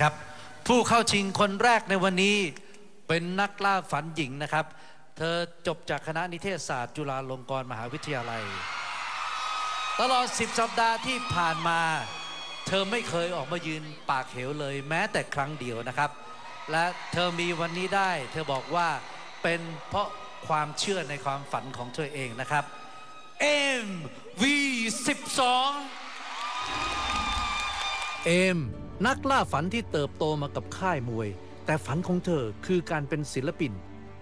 ครับ ผู้เข้าชิงคนแรกในวันนี้เป็นนักล่าฝันหญิงนะครับ เธอจบจากคณะนิเทศศาสตร์จุฬาลงกรณ์มหาวิทยาลัย ตลอด 10 สัปดาห์ที่ผ่านมา เธอไม่เคยออกมายืนปากเหวเลยแม้แต่ครั้งเดียวนะครับ และเธอมีวันนี้ได้ เธอบอกว่าเป็นเพราะความเชื่อในความฝันของเธอเองนะครับ MV12 เอม นักล่าฝันที่เติบโตมากับค่ายมวย แต่ฝันของเธอคือการเป็นศิลปิน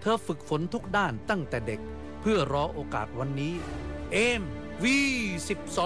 เธอฝึกฝนทุกด้านตั้งแต่เด็ก เพื่อรอโอกาสวันนี้ เอม V12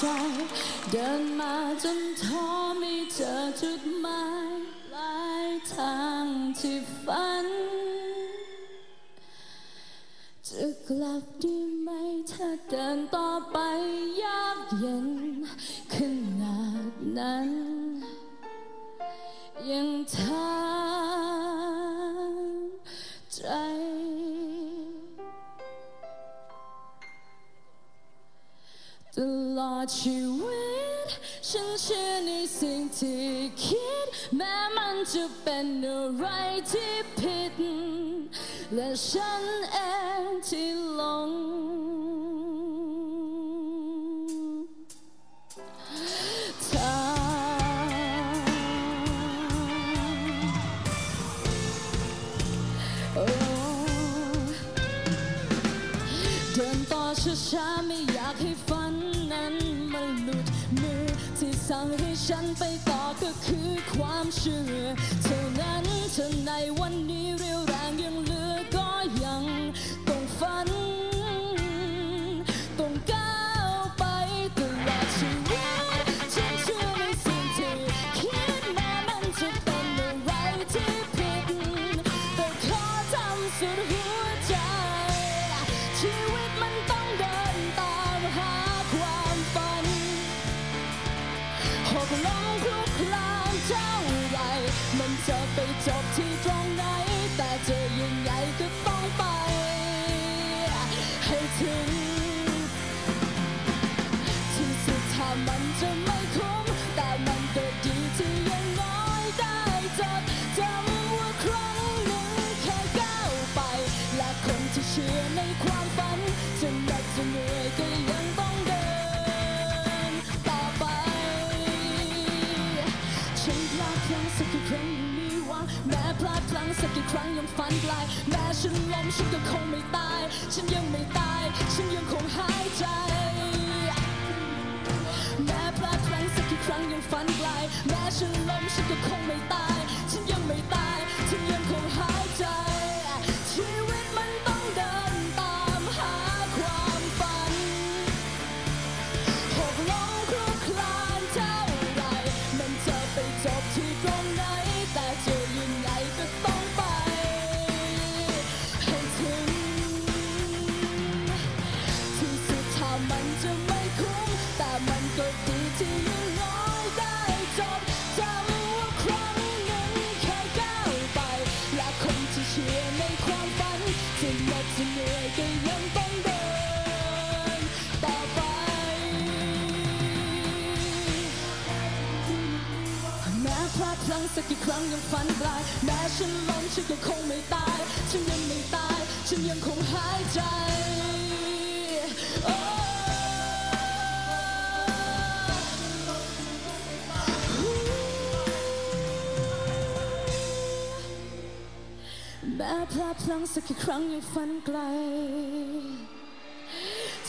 ใจ เดินมาจนท้อไม่เจอจุดหมายปลายทางที่ฝัน จะกลับดีไหมถ้าเดินต่อไปยากเย็นขนาดนั้น ตลอดชีวิต ฉันเชื่อในสิ่งที่คิด แม้มันจะเป็นอะไรที่ผิด และฉันเองที่หลง สั่งให้ฉันไปต่อก็คือความเชื่อ เท่านั้นเท่าในวันนี้เรียวแรงยังเหลือ ยังไงก็ต้องไป ให้ถึง ฉันล้มฉันก็คงไม่ตาย ฉันยังไม่ตาย ฉันยังคงหายใจ แม้พลาดพลั้งสักกี่ครั้งยังฝันไกล แม้ฉันล้มฉันก็คงไม่ตาย ครั้งยังฝันไกลแม้ฉันล้มฉันก็คงไม่ตาย ฉันยังไม่ตาย ฉันยังคงหายใจ แม้พลาดพลั้งสักกี่ครั้งยังฝันไกล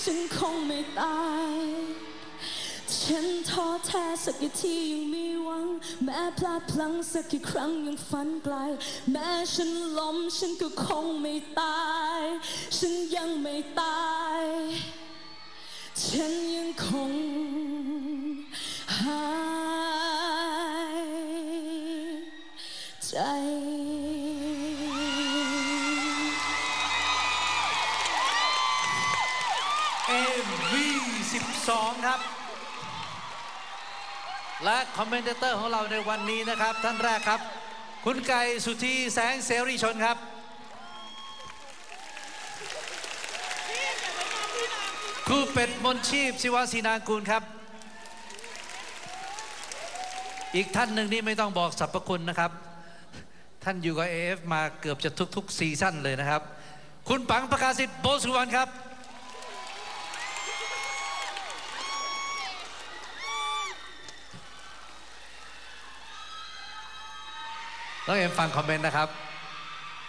ฉันคงไม่ตาย ฉันท้อแท้สักกี่ที่ยังมี แม้พลาดพลั้งสักกี่ครั้งยังฝันไกล แม้ฉันล้มฉันก็คงไม่ตาย ฉันยังไม่ตาย ฉันยังคงหายใจ MV12 ครับ และคอมเมนเตอร์ของเราในวันนี้นะครับ ท่านแรกครับ คุณไก่สุธีแสงเสรีชนครับ ครูเป็ดมนชีพศิวาสีนางกูลครับ อีกท่านหนึ่งนี่ไม่ต้องบอกสรรพคุณนะครับ ท่านอยู่กับ AF มาเกือบจะทุกๆซีซั่นเลยนะครับ คุณปังประกาศิษฐ์โบสุวรรณครับ น้องเอ็มฟังคอมเมนต์นะครับ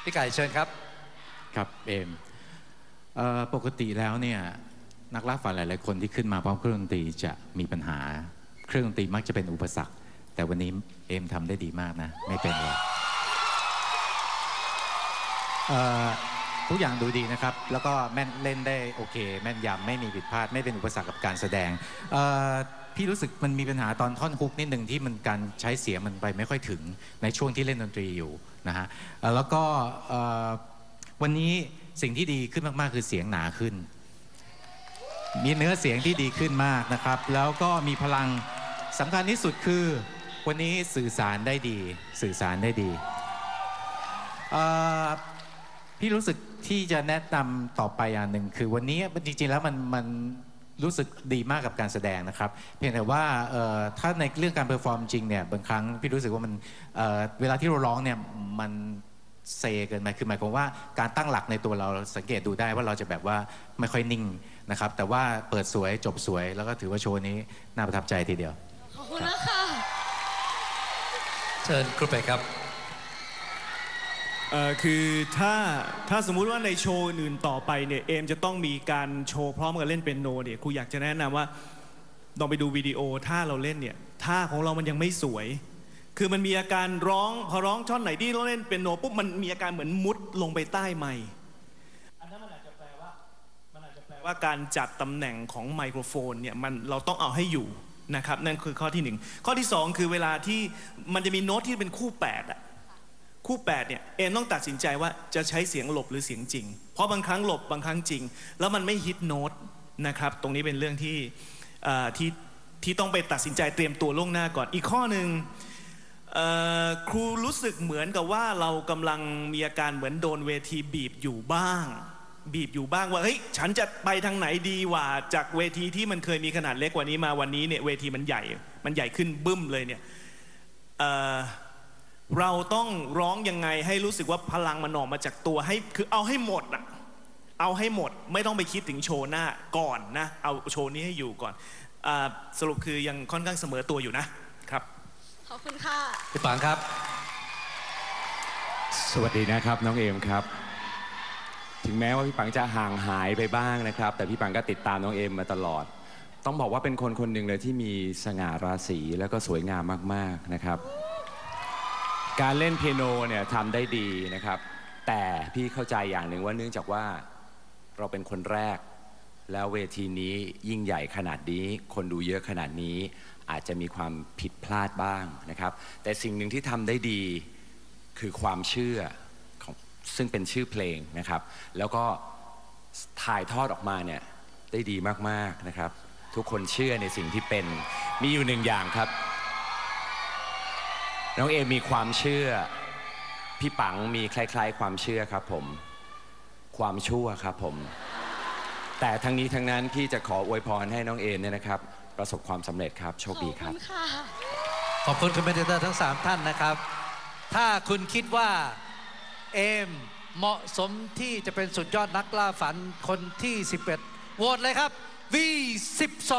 พี่ไก่เชิญครับ ครับเอมเอ่อปกติแล้วเนี่ยนักล่าฝันหลาย ๆ คนที่ขึ้นมาพร้อมเครื่องดนตรีจะมีปัญหา เครื่องดนตรีมักจะเป็นอุปสรรค แต่วันนี้เอมทำได้ดีมากนะ ไม่เป็นเลยเอ่อ ทุกอย่างดูดีนะครับ แล้วก็แม่นเล่นได้โอเค แม่นยำไม่มีผิดพลาด ไม่เป็นอุปสรรคกับการแสดงเอ่อพี่รู้สึกมันมีปัญหาตอนท่อนฮุกนิดหนึ่งที่มันการใช้เสียงมันไปไม่ค่อยถึงในช่วงที่เล่นดนตรีอยู่นะฮะเอ่อแล้วก็เอ่อวันนี้สิ่งที่ดีขึ้นมากๆ คือเสียงหนาขึ้น มีเนื้อเสียงที่ดีขึ้นมากนะครับ แล้วก็มีพลังสำคัญที่สุดคือ วันนี้สื่อสารได้ดี สื่อสารได้ดีเอ่อพี่รู้สึก ที่จะแนะนำต่อไปอย่างหนึ่งคือวันนี้จริงๆแล้วมันมันรู้สึกดีมากกับการแสดงนะครับ เพียงแต่ว่าเอ่อถ้าในเรื่องการเพอร์ฟอร์มจริงเนี่ยบางครั้งพี่รู้สึกว่ามันเอ่อเวลาที่เราร้องเนี่ยมันเซเกินไปคือหมายความว่าการตั้งหลักในตัวเราสังเกตดูได้ว่าเราจะแบบว่าไม่ค่อยนิ่งนะครับ แต่ว่าเปิดสวยจบสวย แล้วก็ถือว่าโชว์นี้น่าประทับใจทีเดียว ขอบคุณนะคะเชิญครูเป็ดครับ เอ่อคือถ้าถ้าสมมุติว่าในโชว์อื่นต่อไปเนี่ยเอมจะต้องมีการโชว์พร้อมกับเล่นเป็นโนเนี่ยครูอยากจะแนะนำว่าลองไปดูวิดีโอท่าเราเล่นเนี่ยท่าของเรามันยังไม่สวย คือมันมีอาการร้องพอร้องท่อนไหนที่เราเล่นเป็นโนปุ๊บมันมีอาการเหมือนมุดลงไปใต้ไมค์อันนั้นมันอาจจะแปลว่ามันอาจจะแปลว่าการจัดตำแหน่งของไมโครโฟนเนี่ยมันเราต้องเอาให้อยู่นะครับนั่นคือข้อที่หนึ่งข้อที่สองคือเวลาที่มันจะมีโน้ตที่เป็นคู่แปดอะ คู่ 8 เนี่ย เอมต้องตัดสินใจว่าจะใช้เสียงหลบหรือเสียงจริง เพราะบางครั้งหลบบางครั้งจริง แล้วมันไม่ฮิตโน้ตนะครับ ตรงนี้เป็นเรื่องที่ที่ที่ต้องไปตัดสินใจเตรียมตัวล่วงหน้าก่อน อีกข้อหนึ่งครูรู้สึกเหมือนกับว่าเรากำลังมีอาการเหมือนโดนเวทีบีบอยู่บ้าง บีบอยู่บ้างว่าเฮ้ยฉันจะไปทางไหนดีว่า จากเวทีที่มันเคยมีขนาดเล็กกว่านี้มาวันนี้เนี่ยเวทีมันใหญ่ มันใหญ่ขึ้นบึ้มเลยเนี่ย เอ่อเราต้องร้องยังไงให้รู้สึกว่าพลังมันออกมาจากตัวให้คือเอาให้หมดอะเอาให้หมดไม่ต้องไปคิดถึงโชว์หน้าก่อนนะ เอาโชว์นี้ให้อยู่ก่อนอาสรุปคือยังค่อนข้างเสมอตัวอยู่นะครับ ขอบคุณค่ะพี่ปังครับ สวัสดีนะครับน้องเอมครับ ถึงแม้ว่าพี่ปังจะห่างหายไปบ้างนะครับ แต่พี่ปังก็ติดตามน้องเอมมาตลอด ต้องบอกว่าเป็นคนคนหนึ่งเลยที่มีสง่าราศีแล้วก็สวยงามมากๆนะครับ การเล่นเปียโนเนี่ยทำได้ดีนะครับ แต่พี่เข้าใจอย่างหนึ่งว่าเนื่องจากว่าเราเป็นคนแรก แล้วเวทีนี้ยิ่งใหญ่ขนาดนี้ คนดูเยอะขนาดนี้ อาจจะมีความผิดพลาดบ้างนะครับ แต่สิ่งหนึ่งที่ทำได้ดีคือความเชื่อของซึ่งเป็นชื่อเพลงนะครับ แล้วก็ถ่ายทอดออกมาเนี่ยได้ดีมากๆนะครับ ทุกคนเชื่อในสิ่งที่เป็นมีอยู่หนึ่งอย่างครับ น้องเอมมีความเชื่อ พี่ปังมีคล้ายๆ ความเชื่อครับผม ความชั่วครับผม แต่ทั้งนี้ทั้งนั้นพี่จะขออวยพรให้น้องเอมเนี่ยนะครับ ประสบความสำเร็จครับ โชคดีครับ ขอบคุณค่ะขอบคุณคอมเมนเตอร์ทั้ง 3 ท่านนะครับ ถ้าคุณคิดว่าเอมเหมาะสมที่จะเป็นสุดยอดนักล่าฝันคนที่ 11โหวตเลยครับ V12